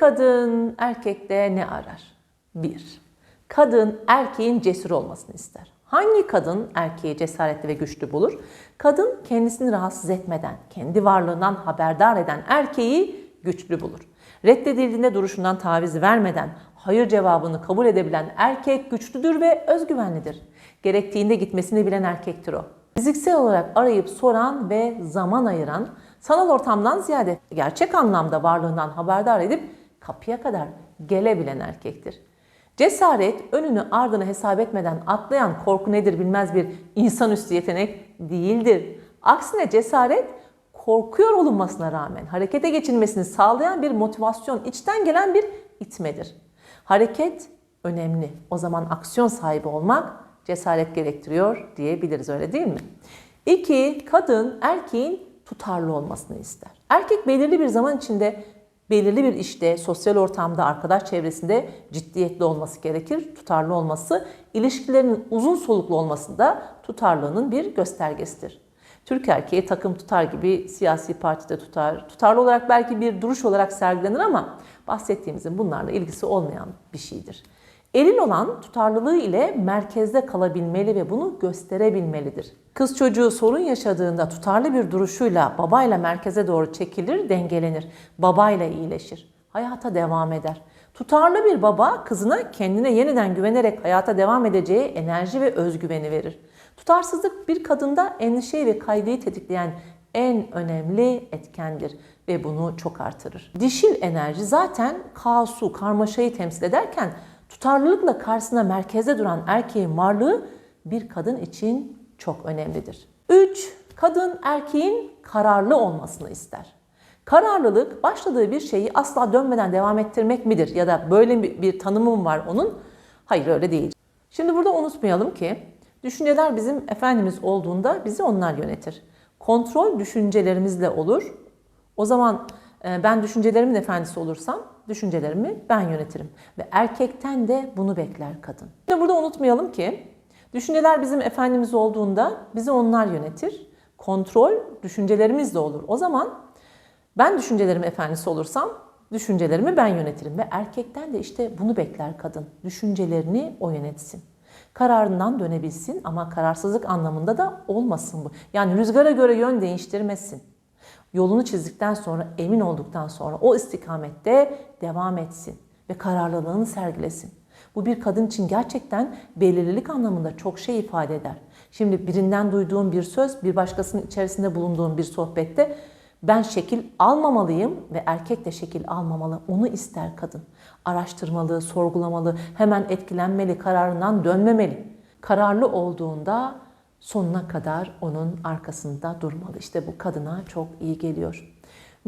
kadın erkekte ne arar? 1. Kadın erkeğin cesur olmasını ister. Hangi kadın erkeği cesaretli ve güçlü bulur? Kadın kendisini rahatsız etmeden, kendi varlığından haberdar eden erkeği güçlü bulur. Reddedildiğinde duruşundan taviz vermeden hayır cevabını kabul edebilen erkek güçlüdür ve özgüvenlidir. Gerektiğinde gitmesini bilen erkektir o. Fiziksel olarak arayıp soran ve zaman ayıran, sanal ortamdan ziyade gerçek anlamda varlığından haberdar edip kapıya kadar gelebilen erkektir. Cesaret önünü ardını hesap etmeden atlayan korku nedir bilmez bir insanüstü yetenek değildir. Aksine cesaret korkuyor olunmasına rağmen harekete geçilmesini sağlayan bir motivasyon, içten gelen bir itmedir. Hareket önemli. O zaman aksiyon sahibi olmak cesaret gerektiriyor diyebiliriz öyle değil mi? İki, kadın erkeğin tutarlı olmasını ister. Erkek belirli bir zaman içinde belirli bir işte, sosyal ortamda, arkadaş çevresinde ciddiyetli olması gerekir. Tutarlı olması, ilişkilerinin uzun soluklu olması da tutarlılığının bir göstergesidir. Türk erkeği takım tutar gibi siyasi partide tutar. Tutarlı olarak belki bir duruş olarak sergilenir ama bahsettiğimizin bunlarla ilgisi olmayan bir şeydir. Eril olan tutarlılığı ile merkezde kalabilmeli ve bunu gösterebilmelidir. Kız çocuğu sorun yaşadığında tutarlı bir duruşuyla babayla merkeze doğru çekilir, dengelenir. Babayla iyileşir. Hayata devam eder. Tutarlı bir baba kızına kendine yeniden güvenerek hayata devam edeceği enerji ve özgüveni verir. Tutarsızlık bir kadında endişeyi ve kaygıyı tetikleyen en önemli etkendir ve bunu çok artırır. Dişil enerji zaten kaosu, karmaşayı temsil ederken tutarlılıkla karşısına merkezde duran erkeğin varlığı bir kadın için çok önemlidir. 3. Kadın erkeğin kararlı olmasını ister. Kararlılık başladığı bir şeyi asla dönmeden devam ettirmek midir? Ya da böyle bir, bir tanımım var onun? Hayır öyle değil. Şimdi burada unutmayalım ki düşünceler bizim efendimiz olduğunda bizi onlar yönetir. Kontrol düşüncelerimizle olur. O zaman e, ben düşüncelerimin efendisi olursam düşüncelerimi ben yönetirim. Ve erkekten de bunu bekler kadın. Şimdi burada unutmayalım ki düşünceler bizim efendimiz olduğunda bizi onlar yönetir. Kontrol düşüncelerimizle olur. O zaman ben düşüncelerimin efendisi olursam düşüncelerimi ben yönetirim. Ve erkekten de işte bunu bekler kadın. Düşüncelerini o yönetsin. Kararından dönebilsin ama kararsızlık anlamında da olmasın bu. Yani rüzgara göre yön değiştirmesin yolunu çizdikten sonra, emin olduktan sonra o istikamette devam etsin ve kararlılığını sergilesin. Bu bir kadın için gerçekten belirlilik anlamında çok şey ifade eder. Şimdi birinden duyduğum bir söz, bir başkasının içerisinde bulunduğum bir sohbette ben şekil almamalıyım ve erkek de şekil almamalı. Onu ister kadın. Araştırmalı, sorgulamalı, hemen etkilenmeli, kararından dönmemeli. Kararlı olduğunda sonuna kadar onun arkasında durmalı. İşte bu kadına çok iyi geliyor.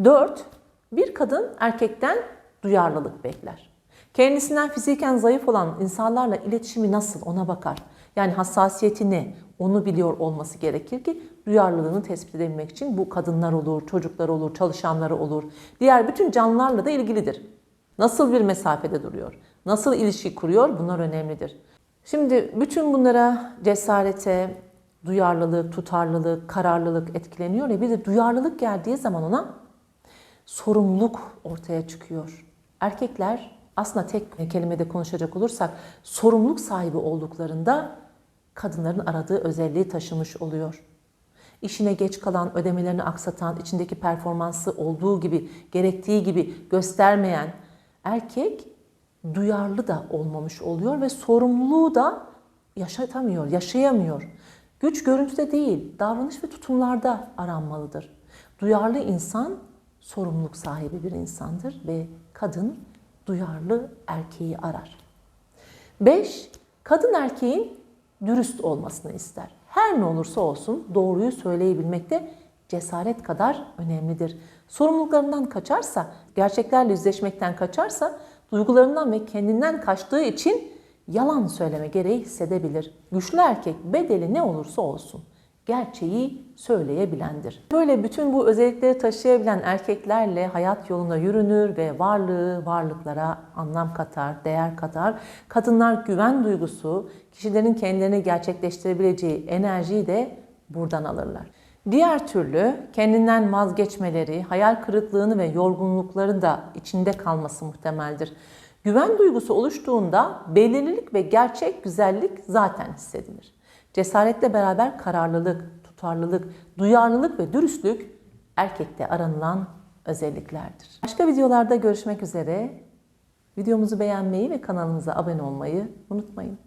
4. Bir kadın erkekten duyarlılık bekler. Kendisinden fiziken zayıf olan insanlarla iletişimi nasıl ona bakar. Yani hassasiyeti ne onu biliyor olması gerekir ki duyarlılığını tespit edebilmek için bu kadınlar olur, çocuklar olur, çalışanları olur. Diğer bütün canlılarla da ilgilidir. Nasıl bir mesafede duruyor, nasıl ilişki kuruyor bunlar önemlidir. Şimdi bütün bunlara cesarete, duyarlılık, tutarlılık, kararlılık etkileniyor ya bir de duyarlılık geldiği zaman ona sorumluluk ortaya çıkıyor. Erkekler aslında tek kelimede konuşacak olursak sorumluluk sahibi olduklarında kadınların aradığı özelliği taşımış oluyor. İşine geç kalan, ödemelerini aksatan, içindeki performansı olduğu gibi, gerektiği gibi göstermeyen erkek duyarlı da olmamış oluyor ve sorumluluğu da yaşatamıyor, yaşayamıyor. Güç görüntüde değil, davranış ve tutumlarda aranmalıdır. Duyarlı insan sorumluluk sahibi bir insandır ve kadın duyarlı erkeği arar. 5. Kadın erkeğin dürüst olmasını ister. Her ne olursa olsun doğruyu söyleyebilmek de cesaret kadar önemlidir. Sorumluluklarından kaçarsa, gerçeklerle yüzleşmekten kaçarsa, duygularından ve kendinden kaçtığı için yalan söyleme gereği hissedebilir. Güçlü erkek bedeli ne olursa olsun gerçeği söyleyebilendir. Böyle bütün bu özellikleri taşıyabilen erkeklerle hayat yolunda yürünür ve varlığı varlıklara anlam katar, değer katar. Kadınlar güven duygusu, kişilerin kendilerini gerçekleştirebileceği enerjiyi de buradan alırlar. Diğer türlü kendinden vazgeçmeleri, hayal kırıklığını ve yorgunlukları da içinde kalması muhtemeldir. Güven duygusu oluştuğunda belirlilik ve gerçek güzellik zaten hissedilir. Cesaretle beraber kararlılık, tutarlılık, duyarlılık ve dürüstlük erkekte aranılan özelliklerdir. Başka videolarda görüşmek üzere. Videomuzu beğenmeyi ve kanalımıza abone olmayı unutmayın.